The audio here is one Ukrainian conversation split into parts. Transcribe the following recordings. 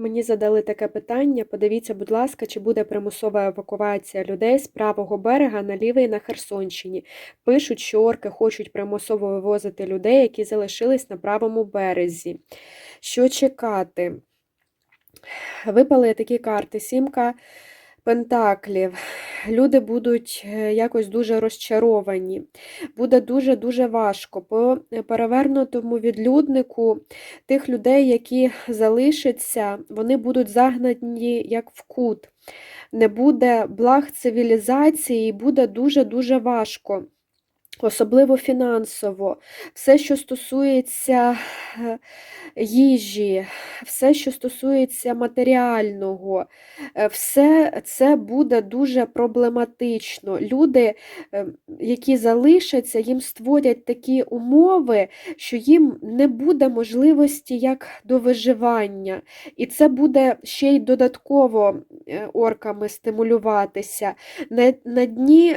Мені задали таке питання. Подивіться, будь ласка, чи буде примусова евакуація людей з правого берега на лівий на Херсонщині. Пишуть, що орки хочуть примусово вивозити людей, які залишились на правому березі. Що чекати? Випали такі карти: сімка пентаклів. Люди будуть е, якось дуже розчаровані. Буде дуже-дуже важко. По перевернутому відлюднику тих людей, які залишаться, вони будуть загнані як в кут. Не буде благ цивілізації, буде дуже-дуже важко. Особливо фінансово, все, що стосується е, їжі, все, що стосується матеріального, е, все це буде дуже проблематично. Люди, е, які залишаться, їм створять такі умови, що їм не буде можливості як до виживання. І це буде ще й додатково орками стимулюватися. На, на дні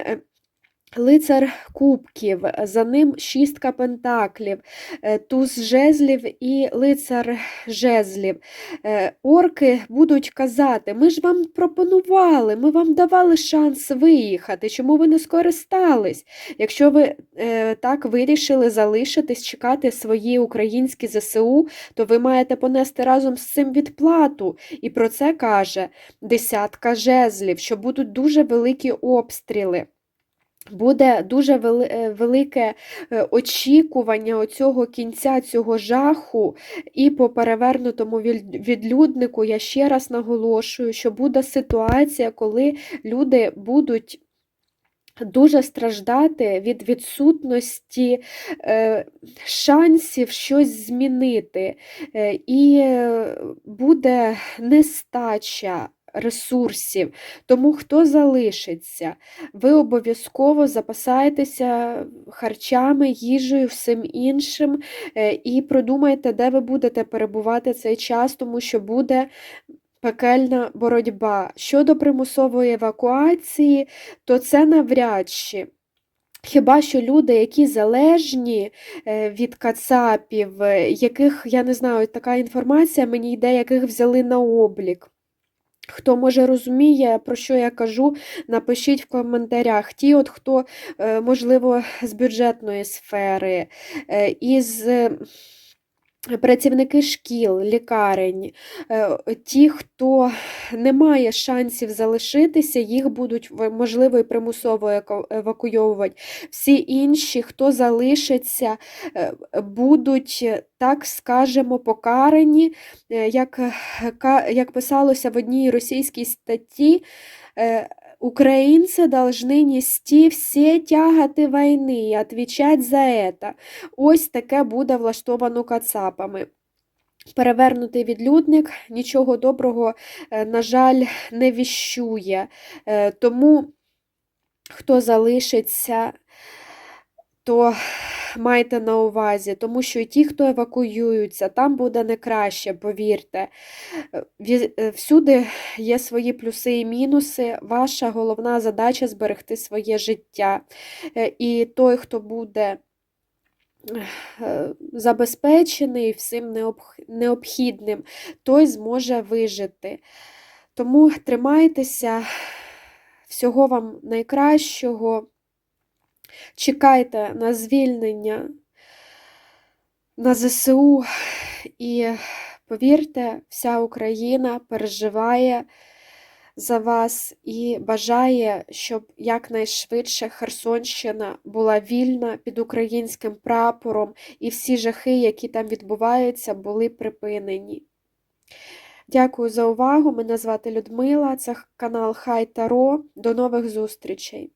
Лицар кубків, за ним шістка пентаклів, е, туз жезлів і лицар жезлів. Е, орки будуть казати: ми ж вам пропонували, ми вам давали шанс виїхати, чому ви не скористались? Якщо ви е, так вирішили залишитись, чекати свої українські ЗСУ, то ви маєте понести разом з цим відплату. І про це каже десятка жезлів, що будуть дуже великі обстріли. Буде дуже е, велике е, очікування оцього кінця цього жаху, і по перевернутому відлюднику я ще раз наголошую, що буде ситуація, коли люди будуть. Дуже страждати від відсутності е, шансів щось змінити, і буде нестача ресурсів. Тому хто залишиться, ви обов'язково запасаєтеся харчами, їжею, всім іншим е, і продумайте, де ви будете перебувати цей час, тому що буде. Пекельна боротьба. Щодо примусової евакуації, то це навряд чи. Хіба що люди, які залежні е, від кацапів, е, яких, я не знаю, така інформація мені йде, яких взяли на облік. Хто може розуміє, про що я кажу, напишіть в коментарях. Ті, от хто, е, можливо, з бюджетної сфери, е, із Працівники шкіл, лікарень, е, ті, хто не має шансів залишитися, їх будуть можливо і примусово евакуйовувати. Всі інші, хто залишиться, е, будуть, так скажемо, покарані, е, як, як писалося в одній російській статті. Украинцы должны нести всі тягати війни і відповідати за это. Ось таке буде влаштовано кацапами. Перевернутий відлюдник нічого доброго, е, на жаль, не віщує. Е, тому, хто залишиться, то майте на увазі, тому що і ті, хто евакуюються, там буде не краще, повірте. Е, е, всюди є свої плюси і мінуси. Ваша головна задача зберегти своє життя. Е, і той, хто буде забезпечений всім необхідним, той зможе вижити. Тому тримайтеся, всього вам найкращого. Чекайте на звільнення на ЗСУ і повірте, вся Україна переживає за вас і бажає, щоб якнайшвидше Херсонщина була вільна під українським прапором, і всі жахи, які там відбуваються, були припинені. Дякую за увагу! Мене звати Людмила, це канал Хай Таро. До нових зустрічей!